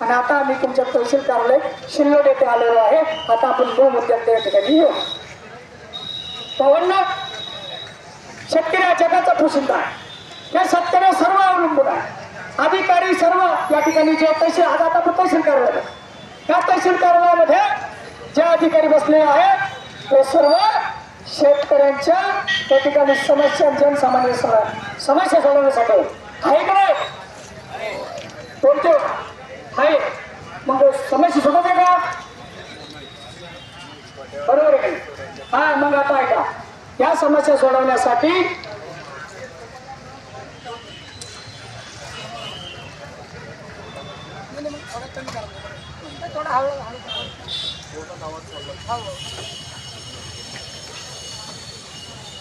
आणि आता आम्ही तुमच्या तहसील कार्यालय शिल्लोड येथे आलेलो आहे. आता आपण दोन मुद्द्यांच्या या ठिकाणी येऊ. पवनना शेतकरी हा जगाचा पोशिंदा आहे. या शेतकऱ्या सर्व अवलंबून आहे. अधिकारी सर्व या ठिकाणी जे तहसील आज आता आपण तहसील कार्यालय या तहसील कार्यालयामध्ये जे अधिकारी बसले आहेत ते सर्व शेतकऱ्यांच्या त्या ठिकाणी समस्या जनसामान्य समस्या सोडवण्यासाठी आहे का नाही? कोणते? समस्या सोडवते का? बरोबर आहे. हा मग आता ऐका. या समस्या सोडवण्यासाठी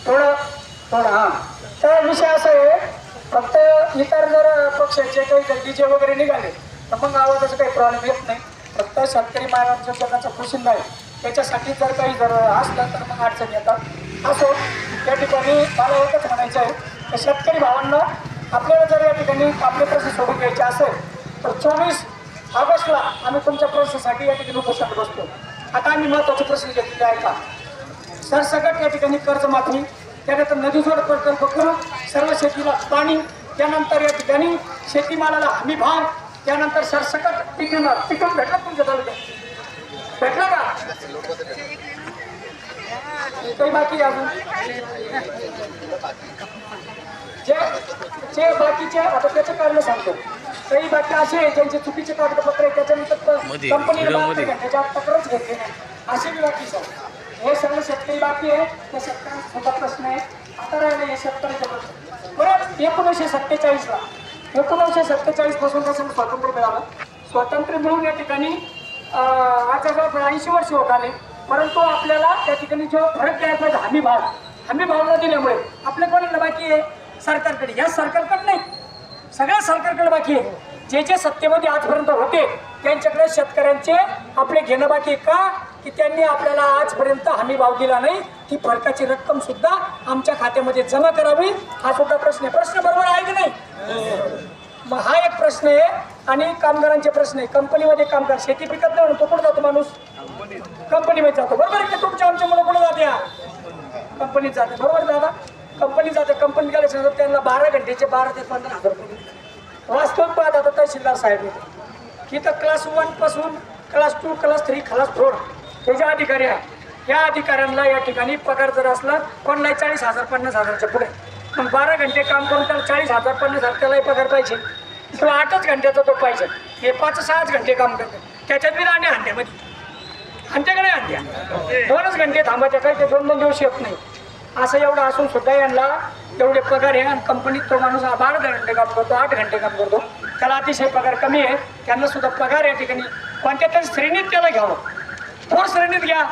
थोडं थोडं हा. तर विषय असा आहे फक्त इतर जर पक्षाचे काही जर डीजे वगैरे निघाले तर मग आवाजाचा काही प्रॉब्लेम येत नाही. फक्त शेतकरी महाराज जगाचा प्रसिद्ध आहे त्याच्यासाठी जर काही जर असलं तर मग अडचण येतात. असो या ठिकाणी मला एकच म्हणायचं आहे की शेतकरी भावांना आपल्याला जर या ठिकाणी आपले प्रश्न सोडून घ्यायचे असेल तर चोवीस ऑगस्टला आम्ही तुमच्या प्रश्नासाठी या ठिकाणी उपोषण बसतो. आता आम्ही महत्त्वाचे प्रश्न घेतलेले आहे का? सरसकट या ठिकाणी कर्जमाफी त्यानंतर नदीजोड प्रकल्प करू सर्व शेतीला पाणी त्यानंतर या ठिकाणी शेतीमालाला हमी भाव त्यानंतर सरसकट पीक विमा पीक विमा भेटला तुमच्या तालुक्यात. भेटला का? काही बाकी अजून? जे जे बाकीचे आता त्याचं कारण सांगतो. काही बाकी असे आहे ज्यांचे चुकीचे कागदपत्र आहे त्याच्यानंतर कंपनीला व्हिडिओमध्ये. त्याच्या तक्रारच घेतली नाही. असे बी बाकी सर. हे सगळे शेतकरी बाकी आहे त्या शेतकऱ्यांचा प्रश्न आहे आता राहिले हे शेतकऱ्याचे प्रश्न परत एकोणीसशे सत्तेचाळीसला. एकोणीसशे सत्तेचाळीसपासून त्यासाठी स्वातंत्र्य मिळालं. स्वातंत्र्य मिळून या ठिकाणी आज जवळपास ऐंशी वर्ष होत आले. परंतु आपल्याला त्या ठिकाणी जो फरक द्यायला पाहिजे हमी भाव. हमी भावना न दिल्यामुळे आपल्या कोणाला बाकी आहे? सरकारकडे. या सरकारकडे नाही. सगळ्या सरकारकडे बाकी आहे. जे जे सत्तेमध्ये आजपर्यंत होते त्यांच्याकडे शेतकऱ्यांचे आपले घेणं बाकी आहे का? की त्यांनी आपल्याला आजपर्यंत हमी भाव दिला नाही? ती फरकाची रक्कम सुद्धा आमच्या खात्यामध्ये जमा करावी? हा सुद्धा प्रश्न आहे. प्रश्न बरोबर आहे की नाही? मग हा एक प्रश्न आहे आणि कामगारांचे प्रश्न आहे. कंपनीमध्ये कामगार शेती पिकत नाही म्हणून तो कुठं जातो माणूस? कंपनीमध्ये जातो. बरोबर आहे तुमच्या आमच्या मुलं कुठं जाते? कंपनीत जाते. बरोबर दादा? कंपनी जाते. कंपनीत गेल्याच्यानंतर त्यांना बारा घंटेचे बारा ते पंधरा हजार रुपये वास्तविक पाहत आता तहसीलदार साहेब येते की तर class वनपासून class two class three class four हे जे अधिकारी आहे या अधिकाऱ्यांना या ठिकाणी पगार जर असला कोणालाही चाळीस हजार पन्नास हजारच्या पुढे. मग बारा घंटे काम करून त्याला चाळीस हजार पन्नास हजार त्यालाही पगार पाहिजे. किंवा आठच घंट्याचा तो पाहिजे. हे पाच सहाच घंटे काम करते. त्याच्यात मी राहणे हंड्यामध्ये आमच्याकडे आणल्या दोनच घंटे थांबा काही ते दोन दोन दिवस येत नाही. असं एवढं असून सुद्धा यांना एवढे पगार आहे आणि कंपनीत तो माणूस बारा घंटे काम करतो आठ घंटे काम करतो. त्याला अतिशय पगार कमी आहे. त्यांना सुद्धा पगार या ठिकाणी कोणत्या तरी श्रेणीत त्याला घ्यावं. फोर श्रेणीत घ्या.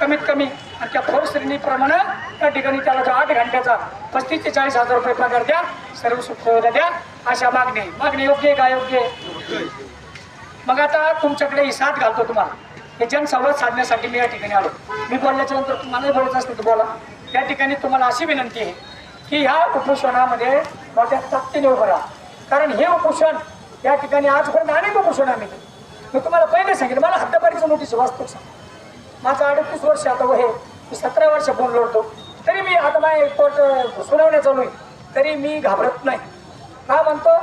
कमीत कमी आणि त्या फोर श्रेणीप्रमाणे त्या ठिकाणी त्याला जो आठ घंट्याचा पस्तीस ते चाळीस हजार रुपये पगार द्या सर्व सुखसुविधा द्या अशा मागणी. मागणी योग्य आहे का योग्य आहे? मग आता तुमच्याकडे ही साथ घालतो तुम्हाला. हे जनसंवाद साधण्यासाठी मी या ठिकाणी आलो. मी बोलल्याच्या नंतर तुम्हालाही बोलायचं असतं तर बोला. या ठिकाणी तुम्हाला अशी विनंती आहे की ह्या उपोषणामध्ये मोठ्या ताकदीने उभं राहा. कारण हे उपोषण या ठिकाणी आजपर्यंत अनेक उपोषण आम्ही मी तुम्हाला पहिले सांगितलं मला हद्दपारीचं नोटीस वाचतो सांग माझं अडतीस वर्ष आता वय आहे. मी सतरा वर्ष फोन लढतो तरी मी आता माझ्या कोर्ट सुनावण्या चालू आहे. तरी मी घाबरत नाही. का म्हणतो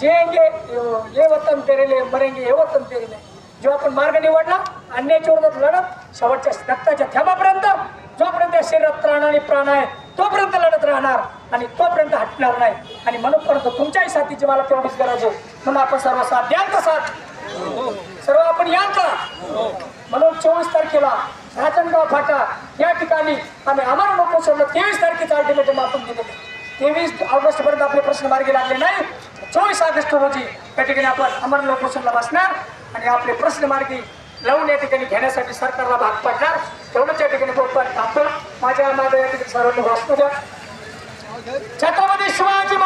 जेंगे ये वतन तेरेले मरेंगे हे वतन तेरेले. जेव्हा आपण मार्ग निवडला अन्यायाच्या विरोधात लढत शेवटच्या रक्ताच्या थेंबापर्यंत जोपर्यंत या शरीरात प्राण आणि प्राण आहे तोपर्यंत लढत राहणार आणि तोपर्यंत हटणार नाही. आणि म्हणूनपर्यंत तुमच्याही साथीची मला तेवढीच गरज आहे. म्हणून आपण सर्व साथ द्याल का साथ? सर्व आपण याल का? म्हणून चोवीस तारखेला राजनगाव फाटा या ठिकाणी आम्ही आम्हाला नको सोडलं. तेवीस तारखेचा अल्टिमेटम आपण दिलेलं तेवीस ऑगस्ट पर्यंत आपले प्रश्न मार्गी लागले नाही. चोवीस ऑगस्ट रोजी त्या ठिकाणी आपण अमर लोकेशनला बसणार आणि आपले प्रश्न मार्गी लावून या ठिकाणी घेण्यासाठी सरकारला भाग पडणार. तेवढंच या ठिकाणी बोलतो थांबतो. माझ्या माझ्या या ठिकाणी सर्वांनी वाचतो द्या. छत्रपती शिवाजी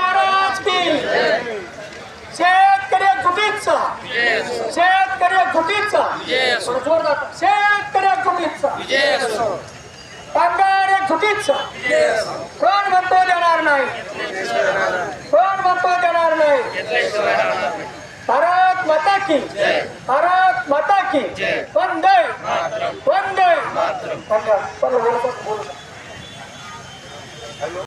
विजय असो जोरदार. शेतकऱ्याकडून इच्छा विजय असो कामगार एक झुकीचा कोण म्हणतो देणार नाही? कोण म्हणतो देणार नाही? भारत माता की. भारत माता की. वंदे. वंदे. पण बोलतो बोलतो